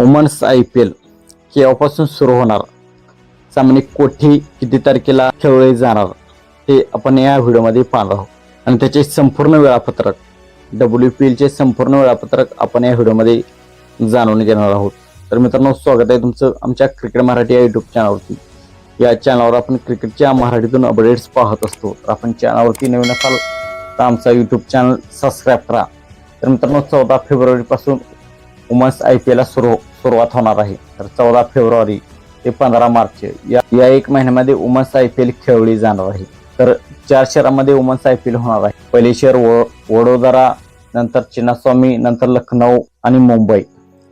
Women's I P L केव्हापासून सुरू होणार? सामने कोठी किती तारखेला खेळले जाणार? हे आपण या व्हिडिओमध्ये पाहणार आहोत. आणि त्याचे संपूर्ण वेळापत्रक डब्ल्यू पी एलचे संपूर्ण वेळापत्रक आपण या व्हिडिओमध्ये जाणून घेणार आहोत. तर मित्रांनो स्वागत आहे तुमचं आमच्या क्रिकेट मराठी या युट्यूब चॅनलवरती या चॅनलवर आपण क्रिकेटच्या मराठीतून अपडेट्स पाहत असतो. तर आपण चॅनलवरती नवीन असाल तर आमचा युट्यूब चॅनल सबस्क्राईब करा. तर मित्रांनो चौदा फेब्रुवारीपासून वुमन्स आय पी एलला सुरू सुरुवात होणार आहे. तर चौदा फेब्रुवारी ते पंधरा मार्च या या एक महिन्यामध्ये वुमन्स आय पी एल खेळली जाणार आहे. तर चार शहरामध्ये वुमन्स आय पी एल होणार आहे. पहिले शहर वडोदरा नंतर चिन्नास्वामी नंतर लखनौ आणि मुंबई.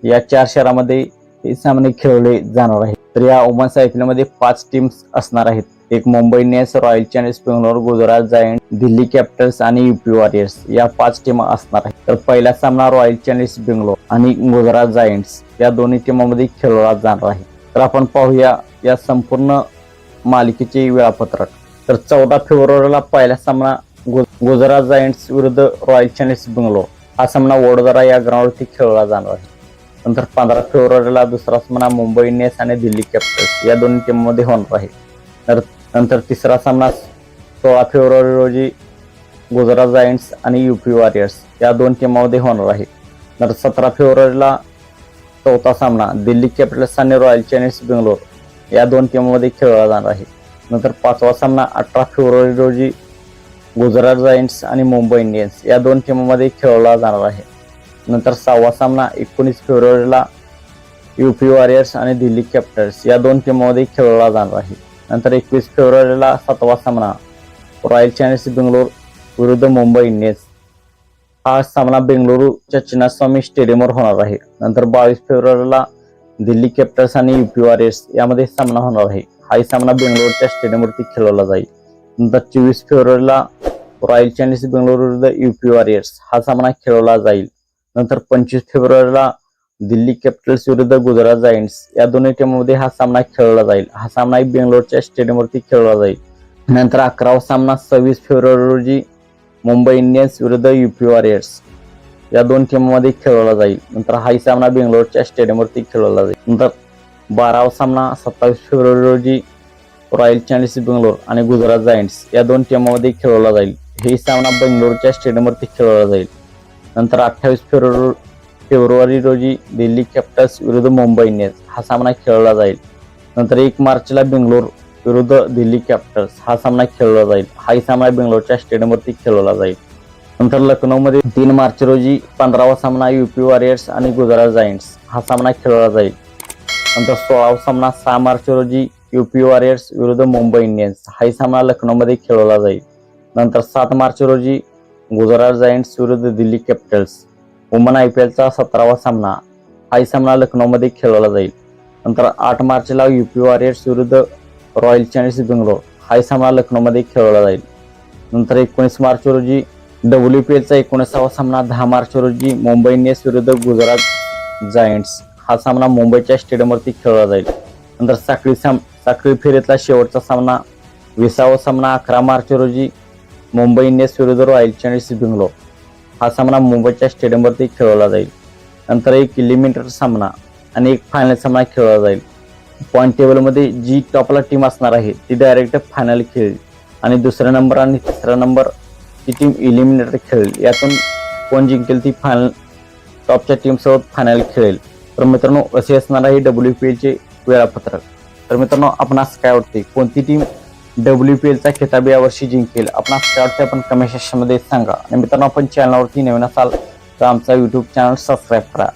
या चार शहरामध्ये हे सामने खेळले जाणार आहेत. तर या वुमन्स आय पी एलमध्ये पाच टीम्स असणार आहेत. एक Mumbai Indians royal challengers Bangalore Gujarat giant Delhi capitals आणि युपी वॉरियर्स या पाच टीम असणार आहेत. तर पहिला सामना रॉयल चॅलेंजर्स बेंगलोर आणि गुजरात जायंट्स या दोन्ही टीमांमध्ये खेळला जाणार आहे. तर आपण पाहूया या संपूर्ण मालिकेचे वेळापत्रक. तर चौदा फेब्रुवारीला पहिला सामना गुजरात जायंट्स विरुद्ध रॉयल चॅलेंजर्स बेंगलोर. हा सामना वडोदरा या ग्राउंडवरती खेळला जाणार आहे. नंतर पंधरा फेब्रुवारीला दुसरा सामना मुंबई इंडियन्स आणि दिल्ली कॅपिटल्स या दोन्ही टीममध्ये होणार आहे. तर नंतर तिसरा सामना सोळा फेब्रुवारी रोजी गुजरात जायंट्स आणि युपी वॉरियर्स. या दोन टीमामध्ये होणार आहे. नंतर सतरा फेब्रुवारीला चौथा सामना दिल्ली कॅपिटल्स आणि रॉयल चॅलेंजर्स बेंगलोर या दोन टीममध्ये खेळला जाणार आहे. नंतर पाचवा सामना अठरा फेब्रुवारी रोजी गुजरात जायंट्स आणि मुंबई इंडियन्स या दोन टीममध्ये खेळवला जाणार आहे. नंतर सहावा सामना एकोणीस फेब्रुवारीला युपी वॉरियर्स आणि दिल्ली कॅपिटल्स या दोन टीममध्ये खेळला जाणार आहे. नंतर एकवीस फेब्रुवारीला सातवा सामना रॉयल चॅलेंजर्स बेंगलोर विरुद्ध मुंबई इंडियन्स हा सामना बेंगळुरूच्या चिन्नास्वामी स्टेडियमवर होणार आहे. नंतर बावीस फेब्रुवारीला दिल्ली कॅपिटल्स आणि युपी वॉरियर्स यामध्ये सामना होणार आहे. हाही सामना बेंगलोरच्या स्टेडियमवरती खेळवला जाईल. नंतर चोवीस फेब्रुवारीला रॉयल चॅलेंजर्स बेंगलोर विरुद्ध युपी वॉरियर्स हा सामना खेळवला जाईल. नंतर पंचवीस फेब्रुवारीला दिल्ली कॅपिटल्स विरुद्ध गुजरात जायंट्स या दोन्ही टीममध्ये हा सामना खेळवला जाईल. हा सामना बेंगलोरच्या स्टेडियमवरती खेळला जाईल. नंतर अकरावा सामना सव्वीस फेब्रुवारी रोजी मुंबई इंडियन्स विरुद्ध युपी वॉरियर्स या दोन टीममध्ये खेळवला जाईल. नंतर हाही सामना बेंगलोरच्या स्टेडियमवरती खेळवला जाईल. नंतर बारावा सामना सत्तावीस फेब्रुवारी रोजी रॉयल चॅलेंजर्स बेंगलोर आणि गुजरात जायंट्स या दोन टीमांमध्ये खेळवला जाईल. हे सामना बेंगलोरच्या स्टेडियमवरती खेळवला जाईल. नंतर अठ्ठावीस फेब्रुवारी फेब्रुवारी रोजी दिल्ली कॅपिटल्स विरुद्ध मुंबई इंडियन्स हा सामना खेळला जाईल. नंतर एक मार्चला बेंगलोर विरुद्ध दिल्ली कॅपिटल्स हा सामना खेळला जाईल. हाही सामना बेंगलोरच्या स्टेडियमवरती खेळवला जाईल. नंतर लखनौमध्ये तीन मार्च रोजी पंधरावा सामना युपी वॉरियर्स आणि गुजरात जायंट्स हा सामना खेळला जाईल. नंतर सोळावा सामना सहा मार्च रोजी युपी वॉरियर्स विरुद्ध मुंबई इंडियन्स हाही सामना लखनौमध्ये खेळवला जाईल. नंतर सात मार्च रोजी गुजरात जायंट्स विरुद्ध Delhi Capitals women I P एलचा सतरावा सामना आई सामना लखनौमध्ये खेळवला जाईल. नंतर आठ मार्चला यू पी वॉरियर्स विरुद्ध रॉयल चॅलेंजर्स बेंगलोर हा सामना लखनौमध्ये खेळवला जाईल. नंतर एकोणीस मार्च रोजी डब्ल्यू पी एलचा एकोणीसावा सामना दहा मार्च रोजी मुंबई इंडियन्स विरुद्ध गुजरात जायंट्स हा सामना मुंबईच्या स्टेडियमवरती खेळला जाईल. नंतर साखळी साम साखळी फेरीतला शेवटचा सामना विसावा सामना अकरा मार्च रोजी मुंबई इंडियन्स विरुद्ध रॉयल चॅलेंजर्स बेंगलोर हा सामना मुंबईच्या स्टेडियमवरती खेळवला जाईल. नंतर एक इलिमिनेटर सामना आणि एक फायनल सामना खेळवला जाईल. पॉईंट टेबलमध्ये जी टॉपला टीम असणार आहे ती डायरेक्ट फायनल खेळेल. आणि दुसरा नंबर आणि तिसरा नंबर ती टीम इलिमिनेटर खेळेल. यातून कोण जिंकेल ती फायनल टॉपच्या टीमसोबत फायनल खेळेल. तर मित्रांनो असे असणार आहे डब्ल्यू पी एलचे वेळापत्रक. तर मित्रांनो आपणास काय वाटते कोणती टीम डब्ल्यू पी एलचा खिताब यावर्षी जिंकेल. आपणास काय वाटते आपण कमेंट सेक्शनमध्ये सांगा. आणि मित्रांनो आपण चॅनलवरती नवीन असाल तर आमचा यूट्यूब चॅनल सबस्क्राईब करा.